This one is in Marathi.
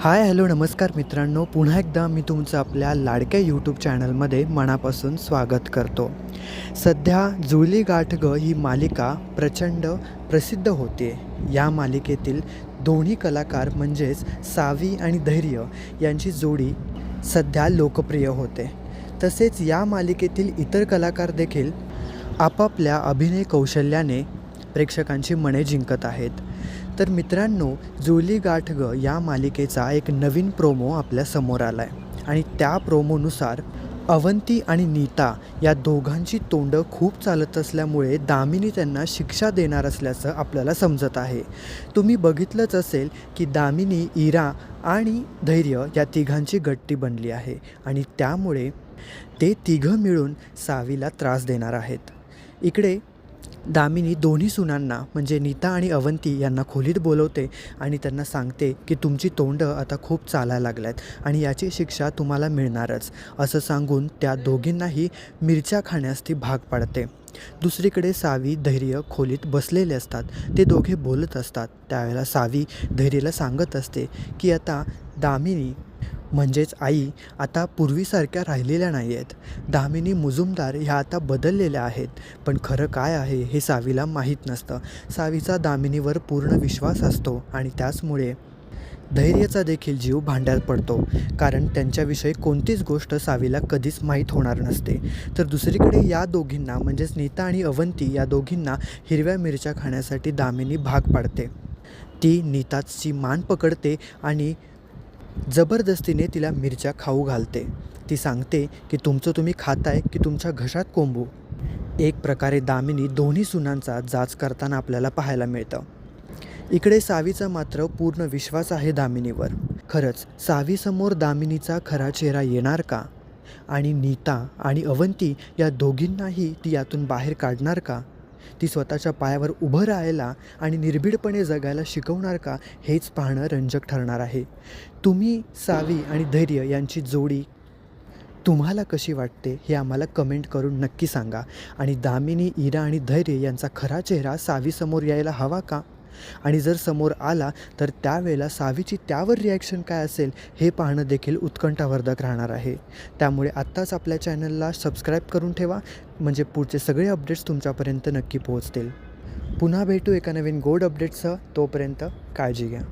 हाय हॅलो नमस्कार मित्रांनो. पुन्हा एकदा मी तुमचं आपल्या लाडक्या यूट्यूब चॅनलमध्ये मनापासून स्वागत करतो. सध्या जुळली गाठ ग ही मालिका प्रचंड प्रसिद्ध होते या मालिकेतील दोन्ही कलाकार म्हणजेच सावी आणि धैर्य यांची जोडी सध्या लोकप्रिय होते. तसेच या मालिकेतील इतर कलाकार देखील आपापल्या अभिनय कौशल्याने प्रेक्षकांची मने जिंकत आहेत. तर मित्रांनो जुली गाठगं या मालिकेचा एक नवीन प्रोमो आपल्यासमोर आला आहे आणि त्या प्रोमोनुसार अवंती आणि नीता या दोघांची तोंडं खूप चालत असल्यामुळे दामिनी त्यांना शिक्षा देणार असल्याचं आपल्याला समजत आहे. तुम्ही बघितलंच असेल की दामिनी इरा आणि धैर्य या तिघांची गट्टी बनली आहे आणि त्यामुळे ते तिघं मिळून सावीला त्रास देणार आहेत. इकडे दामिनी दोन्ही सुनांना म्हणजे नीता आणि अवंती यांना खोलीत बोलवते आणि त्यांना सांगते की तुमची तोंडं आता खूप चालायला लागल्यात आणि याची शिक्षा तुम्हाला मिळणारच. असं सांगून त्या दोघींनाही मिरच्या खाण्यास ती भाग पाडते. दुसरीकडे सावी धैर्य खोलीत बसलेले असतात. ते दोघे बोलत असतात. त्यावेळेला सावी धैर्यला सांगत असते की आता दामिनी म्हणजेच आई आता पूर्वीसारख्या राहिलेल्या नाही आहेत दामिनी मुजुमदार ह्या आता बदललेल्या आहेत. पण खरं काय आहे हे सावीला माहीत नसतं. सावीचा दामिनीवर पूर्ण विश्वास असतो आणि त्याचमुळे धैर्याचा देखील जीव भांड्यात पडतो. कारण त्यांच्याविषयी कोणतीच गोष्ट सावीला कधीच माहीत होणार नसते. तर दुसरीकडे या दोघींना म्हणजेच नीता आणि अवंती या दोघींना हिरव्या मिरच्या खाण्यासाठी दामिनी भाग पाडते. ती नीताची मान पकडते आणि जबरदस्तीने तिला मिरच्या खाऊ घालते. ती सांगते की तुमचं तुम्ही खाताय की तुमच्या घशात कोंबू? एक प्रकारे दामिनी दोन्ही सुनांचा जाच करताना आपल्याला पाहायला मिळतं. इकडे सावीचा मात्र पूर्ण विश्वास आहे दामिनीवर. खरंच सावीसमोर दामिनीचा खरा चेहरा येणार का? आणि नीता आणि अवंती या दोघींनाही ती यातून बाहेर काढणार का? ती स्वतःच्या पायावर उभं राहायला आणि निर्भीडपणे जगायला शिकवणार का हेच पाहणं रंजक ठरणार आहे. तुम्ही सावी आणि धैर्य यांची जोडी तुम्हाला कशी वाटते हे आम्हाला कमेंट करून नक्की सांगा. आणि दामिनी इरा आणि धैर्य यांचा खरा चेहरा सावीसमोर यायला हवा का? आणि जर समोर आला तर त्यावेळेला सावीची त्यावर रिॲक्शन काय असेल हे पाहणं देखील उत्कंठावर्धक राहणार आहे. त्यामुळे आत्ताच आपल्या चॅनलला सबस्क्राईब करून ठेवा म्हणजे पुढचे सगळे अपडेट्स तुमच्यापर्यंत नक्की पोहोचतील. पुन्हा भेटू एका नवीन गोड अपडेटसह तोपर्यंत काळजी घ्या.